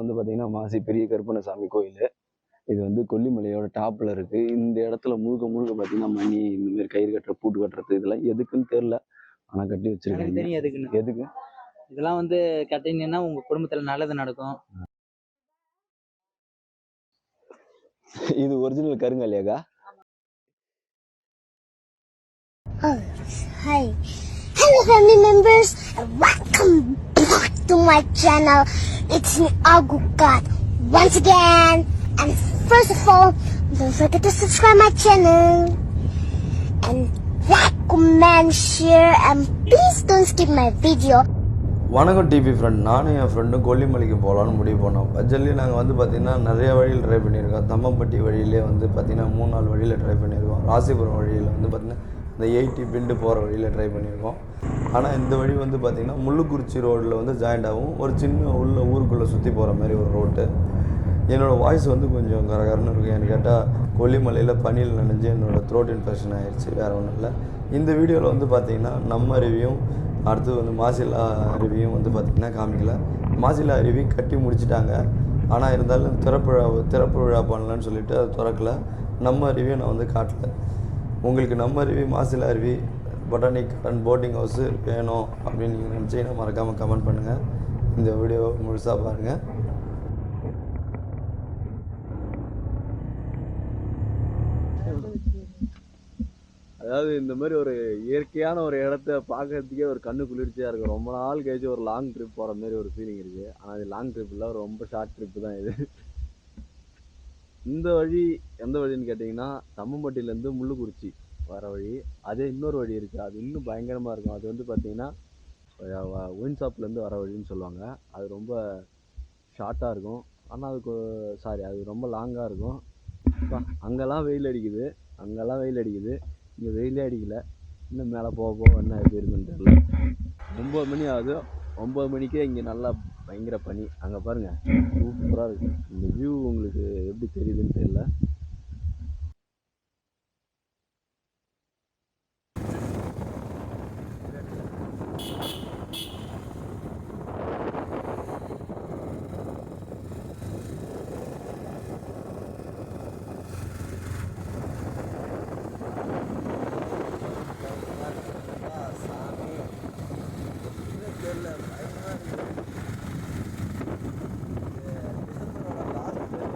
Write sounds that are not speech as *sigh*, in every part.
வந்து பார்த்தீங்கன்னா மாசி பெரிய கருப்பண்ணசாமி கோயில். இது வந்து கொல்லிமலையோட டாப்ல இருக்கு. இந்த இடத்துல முழுக்க முழுக்க பார்த்தீங்கன்னா மணி இந்த மாதிரி கயிறு கட்டுற பூட்டு கட்டுறது இதெல்லாம் எதுக்குன்னு தெரியல. ஆனா கட்டி எனக்கு வச்சிருக்காங்க தெரியும் எதுக்குன்னு. எதுக்கு? இதெல்லாம் வந்து கட்டினீங்கன்னா உங்க குடும்பத்துல நல்லது நடக்கும். இது ஒரிஜினல் கருங்கல்லையாக்கா Oh, hi. Hello, family members, and to my channel. It's me, Agukat, once again. And first of all, don't forget to subscribe my channel. And like, comment, share, and please don't skip my video. வணக்கம் DP friend நானும் என் ஃப்ரெண்டும் கொல்லிமலைக்கு போகலான்னு முடிவு பண்ணோம் பட்ஜெட்லேயே நாங்கள் வந்து பார்த்திங்கன்னா நிறைய வழியில் ட்ரை பண்ணியிருக்கோம் தம்மம்பட்டி வழியிலே வந்து பார்த்திங்கன்னா மூணு நாலு வழியில் ட்ரை பண்ணியிருக்கோம் ராசிபுரம் வழியில் வந்து பார்த்திங்கன்னா இந்த எயிட்டி பில்டு போகிற வழியில் ட்ரை பண்ணியிருக்கோம். ஆனால் இந்த வழி வந்து பார்த்திங்கன்னா முள்ளுக்குறிச்சி ரோட்டில் வந்து ஜாயிண்ட் ஆகும். ஒரு சின்ன உள்ள ஊருக்குள்ளே சுற்றி போகிற மாதிரி ஒரு ரோட்டு என்னோடய வாய்ஸ் வந்து கொஞ்சம் கரகரன்னு இருக்கும். ஏன்னு கேட்டால் கொல்லிமலையில் பனியில் நனைஞ்சு என்னோடய த்ரோட் இன்ஃபெக்ஷன் ஆயிடுச்சு வேறு ஒன்றும் இல்லை. இந்த வீடியோவில் வந்து பார்த்திங்கன்னா நம்ம அருவியும் அடுத்து வந்து மாசிலா அருவியும் வந்து பார்த்திங்கன்னா காமிக்கல. மாசிலா அருவி கட்டி முடிச்சிட்டாங்க. ஆனால் இருந்தாலும் திறப்பு விழா திறப்பு விழா பண்ணலன்னு சொல்லிட்டு அது திறக்கல. நம்ம அருவியும் நான் வந்து காட்டல. உங்களுக்கு நம்ம அருவி மாசில் அருவி பொட்டானிக் அண்ட் போட்டிங் ஹவுஸு வேணும் அப்படின்னு நீங்கள் நினச்சிங்கன்னா மறக்காமல் கமெண்ட் பண்ணுங்கள் இந்த வீடியோவை முழுசாக பாருங்கள் அதாவது இந்த மாதிரி ஒரு இயற்கையான ஒரு இடத்த பார்க்கறதுக்கே ஒரு கண்ணு குளிர்ச்சியாக இருக்கும். ரொம்ப நாள் கழிச்சு ஒரு லாங் ட்ரிப் போகிற மாதிரி ஒரு ஃபீலிங் இருக்குது ஆனால் இது லாங் ட்ரிப் இல்லை ரொம்ப ஷார்ட் ட்ரிப்பு தான் இது. இந்த வழி எந்த வழின்னு கேட்டிங்கன்னா தம்மம்பட்டியிலேருந்து முள்ளுக்குறிச்சி வர வழி. அதே இன்னொரு வழி இருக்குது அது இன்னும் பயங்கரமாக இருக்கும். அது வந்து பார்த்திங்கன்னா ஒயின் ஷாப்லேருந்து வர வழின்னு சொல்லுவாங்க. அது ரொம்ப ஷார்ட்டாக இருக்கும். ஆனால் அதுக்கு சாரி அது ரொம்ப லாங்காக இருக்கும். அங்கெல்லாம் வெயில் அடிக்குது. அங்கெல்லாம் வெயில் அடிக்குது. இங்கே வெயிலே அடிக்கல. இன்னும் மேலே போக போக என்ன எப்படி இருக்குன்னு தெரியல. ஒம்பது மணி ஆகுது. ஒம்பது மணிக்கே இங்கே நல்லா பயங்கர பனி. அங்கே பாருங்க சூப்பராக இருக்கு. இந்த வியூ உங்களுக்கு எப்படி தெரியுதுன்னு தெரியல.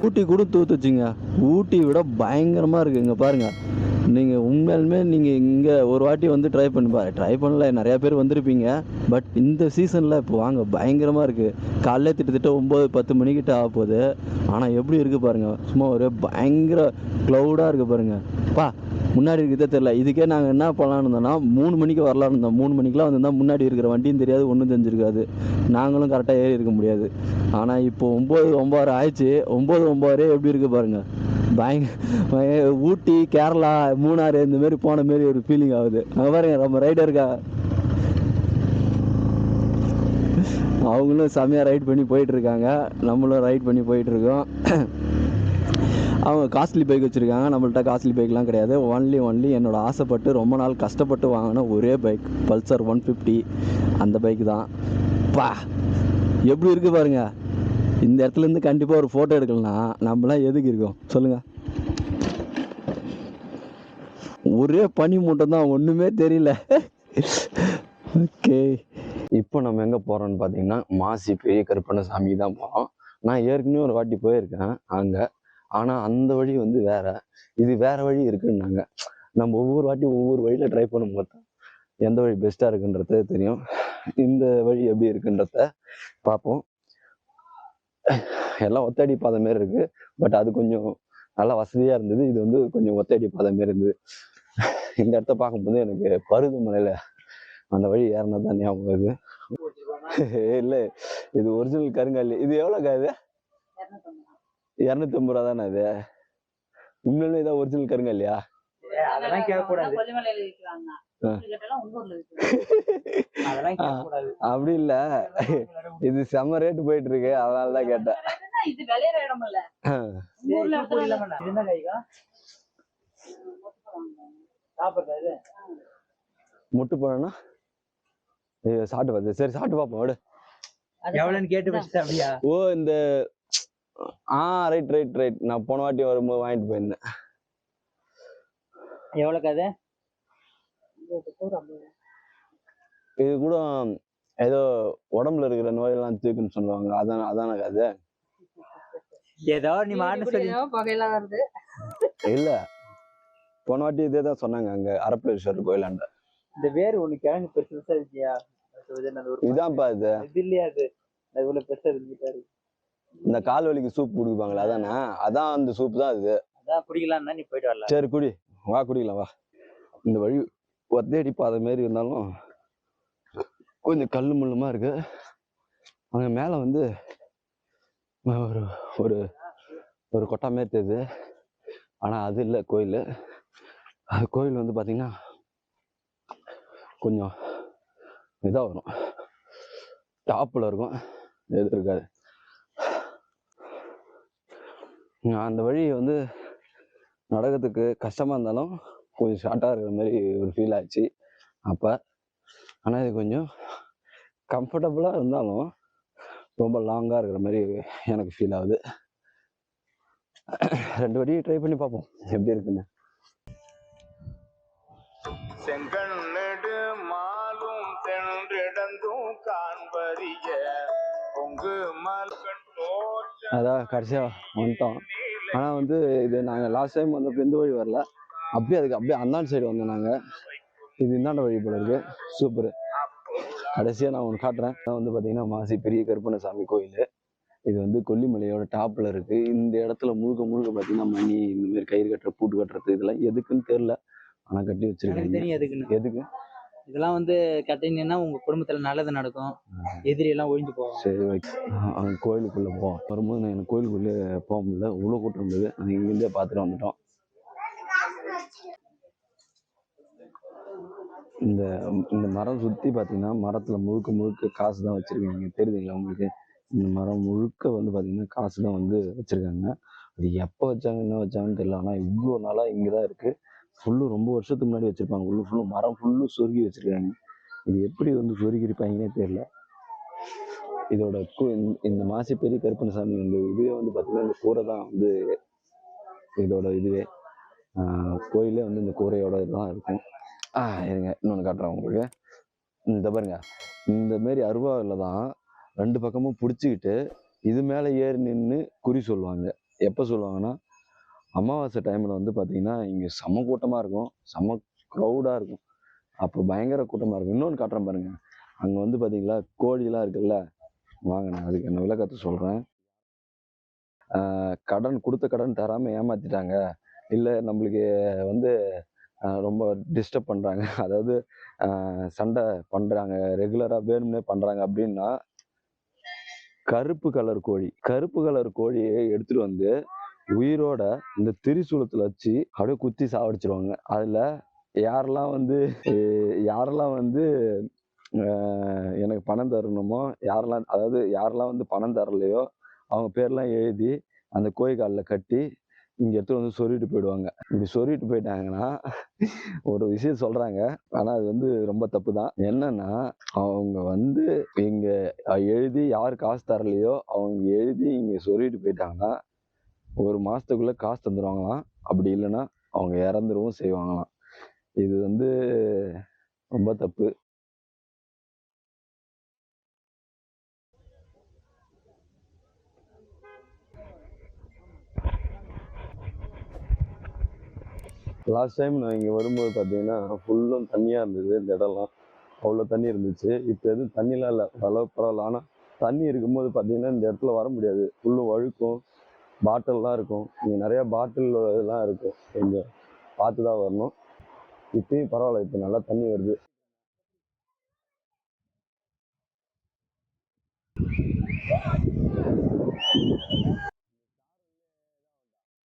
ஊட்டி கூட தூத்துச்சுங்க. ஊட்டி விட பயங்கரமாக இருக்குது இங்கே பாருங்கள் நீங்கள் உண்மையாலுமே நீங்கள் இங்கே ஒரு வாட்டி வந்து ட்ரை பண்ணி பாரு. ட்ரை பண்ணல நிறையா பேர் வந்திருப்பீங்க. பட் இந்த சீசனில் இப்போ வாங்க பயங்கரமாக இருக்குது காலைல திட்டத்தட்ட ஒம்பது பத்து மணிக்கிட்ட ஆக போகுது. ஆனால் எப்படி இருக்குது பாருங்கள் சும்மா ஒரே பயங்கர க்ளவுடாக இருக்குது பாருங்கள் பா முன்னாடி இருக்கிறதே தெரில இதுக்கே நாங்கள் என்ன பண்ணலான்னு இருந்தோம்னா மூணு மணிக்கு வரலான்னு இருந்தோம். மூணு மணிக்கெலாம் வந்திருந்தால் முன்னாடி இருக்கிற வண்டியும் தெரியாது ஒன்றும் தெரிஞ்சிருக்காது. நாங்களும் கரெக்டாக ஏறி இருக்க முடியாது. ஆனால் இப்போ ஒம்பது ஒம்பது ஆயிடுச்சு. ஒம்பது ஒம்பது எப்படி இருக்கு பாருங்கள் பயங்க ஊட்டி கேரளா மூணாறு இந்த மாதிரி போன மாரி ஒரு ஃபீலிங் ஆகுது. அங்கே பாருங்க நம்ம ரைடருக்கா அவங்களும் செம்மையாக ரைட் பண்ணி போயிட்டுருக்காங்க நம்மளும் ரைட் பண்ணி போயிட்டுருக்கோம் அவங்க காஸ்ட்லி பைக் வச்சுருக்காங்க. நம்மள்ட்ட காஸ்ட்லி பைக்லாம் கிடையாது. ஒன்லி ஒன்லி என்னோட ஆசைப்பட்டு ரொம்ப நாள் கஷ்டப்பட்டு வாங்கின ஒரே பைக் பல்சர் ஒன் ஃபிஃப்டி அந்த பைக் தான். பா எப்படி இருக்குது பாருங்க. இந்த இடத்துல இருந்து கண்டிப்பாக ஒரு ஃபோட்டோ எடுக்கலனா நம்மளாம் எதுக்கு இருக்கோம்? சொல்லுங்கள் ஒரே பனி மூட்டம் தான் ஒன்றுமே தெரியல. ஓகே இப்போ நம்ம எங்கே போகிறோம்னு பார்த்தீங்கன்னா மாசி பெரிய கருப்பண்ணசாமி தான் போகிறோம் நான் ஏற்கனவே ஒரு வாட்டி போயிருக்கேன். அங்கே ஆனால் அந்த வழி வந்து வேற. இது வேற வழி இருக்குன்னாங்க. நம்ம ஒவ்வொரு வாட்டி ஒவ்வொரு வழியில் ட்ரை பண்ணும்போது தான் எந்த வழி பெஸ்ட்டாக இருக்குன்றது தெரியும். இந்த வழி எப்படி இருக்குன்றத பார்ப்போம். எல்லாம் ஒத்தடி பாதை மாரி இருக்கு. பட் அது கொஞ்சம் நல்லா வசதியாக இருந்தது. இது வந்து கொஞ்சம் ஒத்தடி பாதை மாரி இருந்தது. இந்த இடத்த பார்க்கும்போது எனக்கு பருவமலையில் அந்த வழி ஏறினது தான் ஞாபகம் வருது. இல்லை இது ஒரிஜினல் கருங்கல். இது எவ்வளோக்கா இது? இரநூத்தம்பது ரூபா தானே இது உண்மையிலே இதான் ஒரிஜினல் உள்ளூர்ல விற்கிறாங்க. அதெல்லாம் *laughs* கேட்கக்கூடாது. அப்படி இல்ல. இது செம்ம ரேட்டு போயிட்டு இருக்கு அதனால தான் கேட்டேன். இது விளையிற இடம் இல்ல. உள்ளூர்ல இடத்துல இது என்ன காய்கா? சாப்பிடுறதா இது? முட்டு இது சாப்பிட்டு பார்த்து சரி சாப்பிட்டு அது எவ்வளவுன்னு கேட்டு வச்சுட்டா அப்படியா? ஓ இந்த ஆ ரைட் ரைட் ரைட் நான் போன வாட்டி வரும்போது வாங்கிட்டு போயிருந்தேன். எவ்வளவு கதை ஒரு ஐம்பது. இது கூட ஏதோ உடம்புல இருக்கிற நோயெல்லாம் தீர்க்குன்னு சொல்லுவாங்க. அதான் அதான கதை? ஏதோ நீ மாட்டு சொல்லி இப்படியோ புகையில வருது. இல்ல. போன வாட்டி இதே தான் சொன்னாங்க அங்க அரப்பேஸ்வரர் கோயிலாண்ட. இந்த வேர் ஒண்ணு கிழங்கு பெருசு பெருசா இருக்கியா? அது இதான்ப்பா இது. இது இல்லையா அது? அது இவ்வளவு பெருசா இருந்துட்டாரு இந்த கால் வலிக்கு சூப் குடிப்பாங்களே அதானே? அதான் அந்த சூப் தான் இது அதான் குடிக்கலாம்னா நீ போயிட்டு வரல. சரி குடி. வா குடிக்கலாம் வா. இந்த வழி ஒத்தேடி பாதை மாரி இருந்தாலும் கொஞ்சம் கல்லு முள்ளுமா இருக்கு. அங்க மேல வந்து ஒரு ஒரு ஒரு கொட்டா மாரி தெரியுது. ஆனா அது இல்லை கோயில். அது கோயில் வந்து பாத்தீங்கன்னா கொஞ்சம் இதாக வரும். டாப்பில் இருக்கும். எது இருக்காது நான் அந்த வழி வந்து நடக்கிறதுக்கு கஷ்டமாக இருந்தாலும் கொஞ்சம் ஷார்ட்டாக இருக்கிற மாதிரி ஒரு ஃபீல் ஆச்சு. அப்போ ஆனால் இது கொஞ்சம் கம்ஃபர்டபுளாக இருந்தாலும் ரொம்ப லாங்காக இருக்கிற மாதிரி எனக்கு ஃபீல் ஆகுது. ரெண்டு வாட்டி ட்ரை பண்ணி பார்ப்போம். எப்படி இருக்குன்னு. செங்கண்ணெடு அதான் கடைசியாக வந்துட்டோம். ஆனால் வந்து இது நாங்கள் லாஸ்ட் டைம் வந்தப்போ இந்த வழி வரல. அப்படியே அதுக்கு அப்படியே அந்தாண்ட சைடு வந்தோம் நாங்கள் இது இந்தாண்ட வழி போல இருக்கு. சூப்பர் கடைசியாக நான் ஒன்று காட்டுறேன். நான் வந்து பார்த்தீங்கன்னா மாசி பெரிய கருப்பணசாமி கோயில். இது வந்து கொல்லிமலையோட டாப்பில் இருக்கு. இந்த இடத்துல முழுக்க முழுக்க பார்த்தீங்கன்னா மணி இந்த மாதிரி கயிறு கட்டுற பூட்டு கட்டுறது இதெல்லாம் எதுக்குன்னு தெரில ஆனால் கட்டி வச்சிருக்காங்க. எதுக்கு? இதெல்லாம் வந்து கட்டினீங்கன்னா உங்க குடும்பத்துல நல்லது நடக்கும். எதிரி எல்லாம் ஒழிஞ்சு போவாங்க. சரி அங்கே கோயிலுக்குள்ளே போவோம். வரும்போது நான் எனக்கு கோயிலுக்குள்ளே போக முடியல. இவ்வளோ கூட்டம் இருந்தது. அது இங்கேருந்தே பார்த்துட்டு வந்துட்டோம். இந்த இந்த மரம் சுற்றி பார்த்தீங்கன்னா மரத்தில் முழுக்க முழுக்க காசு தான் வச்சுருக்காங்க. தெரியுதுங்களா உங்களுக்கு? இந்த மரம் முழுக்க வந்து பார்த்தீங்கன்னா காசு தான் வந்து வச்சுருக்காங்க. அது எப்போ வச்சாங்க என்ன வச்சாங்கன்னு தெரியல. ஆனால் இவ்வளோ நாளாக இங்கே தான் இருக்குது ஃபுல்லு ரொம்ப வருஷத்துக்கு முன்னாடி வச்சுருப்பாங்க. ஃபுல்லு ஃபுல்லு மரம் ஃபுல்லு சொருகி வச்சுருக்காங்க. இது எப்படி வந்து சொருகி தெரில இதோட கு- இந்த- இந்த மாசி பெரிய கருப்பணசாமி வந்து இதுவே வந்து பார்த்திங்கன்னா இந்த கூரை தான் வந்து இதோட இதுவே. கோயிலே வந்து இந்த கூரையோட இதுதான் இருக்கும். ஆ இருங்க. இன்னொன்று காட்டுறேன் உங்களுக்கு. இந்த பாருங்க. இந்த மாரி அருவாவில் தான் ரெண்டு பக்கமும் பிடிச்சிக்கிட்டு இது மேலே ஏறி நின்று குறி சொல்லுவாங்க. எப்போ சொல்லுவாங்கன்னா அமாவாசை டைமில் வந்து பார்த்தீங்கன்னா இங்கே செம கூட்டமாக இருக்கும். சம க்ரௌடாக இருக்கும். அப்போ பயங்கர கூட்டமாக இருக்கும். இன்னொன்று காட்டுறேன் பாருங்கள் அங்கே வந்து பார்த்திங்களா கோழிலாம் இருக்குல்ல? வாங்க நான் அதுக்கு என்ன விளக்கத்தை சொல்கிறேன் கடன் கொடுத்த கடன் தராமல் ஏமாற்றிட்டாங்க இல்லை நம்மளுக்கு வந்து ரொம்ப டிஸ்டர்ப் பண்ணுறாங்க அதாவது சண்டை பண்ணுறாங்க ரெகுலராக வேணும்னே பண்ணுறாங்க அப்படின்னா கருப்பு கலர் கோழி. கருப்பு கலர் கோழியை எடுத்துகிட்டு வந்து உயிரோட இந்த திரிசூலத்தில் வச்சு அப்படியே குத்தி சாவடிச்சிருவாங்க. அதில் யாரெல்லாம் வந்து யாரெல்லாம் வந்து எனக்கு பணம் தரணுமோ யாரெல்லாம் அதாவது யாரெல்லாம் வந்து பணம் தரலையோ அவங்க பேர்லாம் எழுதி அந்த கோழி காலில் கட்டி இங்கே எடுத்து வந்து சொல்லிட்டு போயிடுவாங்க. இப்படி சொல்லிட்டு போயிட்டாங்கன்னா ஒரு விஷயம் சொல்கிறாங்க ஆனால் அது வந்து ரொம்ப தப்பு தான். என்னன்னா அவங்க வந்து இங்கே எழுதி யார் காசு தரலையோ அவங்க எழுதி இங்கே சொல்லிட்டு போயிட்டாங்கன்னா ஒரு மாதத்துக்குள்ளே காசு தந்துடுவாங்களாம் அப்படி இல்லைன்னா அவங்க இறந்துடவும் செய்வாங்களாம். இது வந்து ரொம்ப தப்பு. லாஸ்ட் டைம் நான் இங்கே வரும்போது பார்த்தீங்கன்னா ஃபுல்லும் தண்ணியாக இருந்தது இந்த இடம்லாம். அவ்வளோ தண்ணி இருந்துச்சு. இப்போ எதுவும் தண்ணிலாம் இல்லை. பரவாயில்ல பரவாயில்ல. ஆனால் தண்ணி இருக்கும்போது பார்த்தீங்கன்னா இந்த இடத்துல வர முடியாது. ஃபுல்லும் வழுக்கும். பாட்டில்லாம் இருக்கும். இங்கே நிறையா பாட்டில் இதெல்லாம் இருக்கும். கொஞ்சம் பார்த்து தான் வரணும். இப்போயும் பரவாயில்ல இப்போ நல்லா தண்ணி வருது.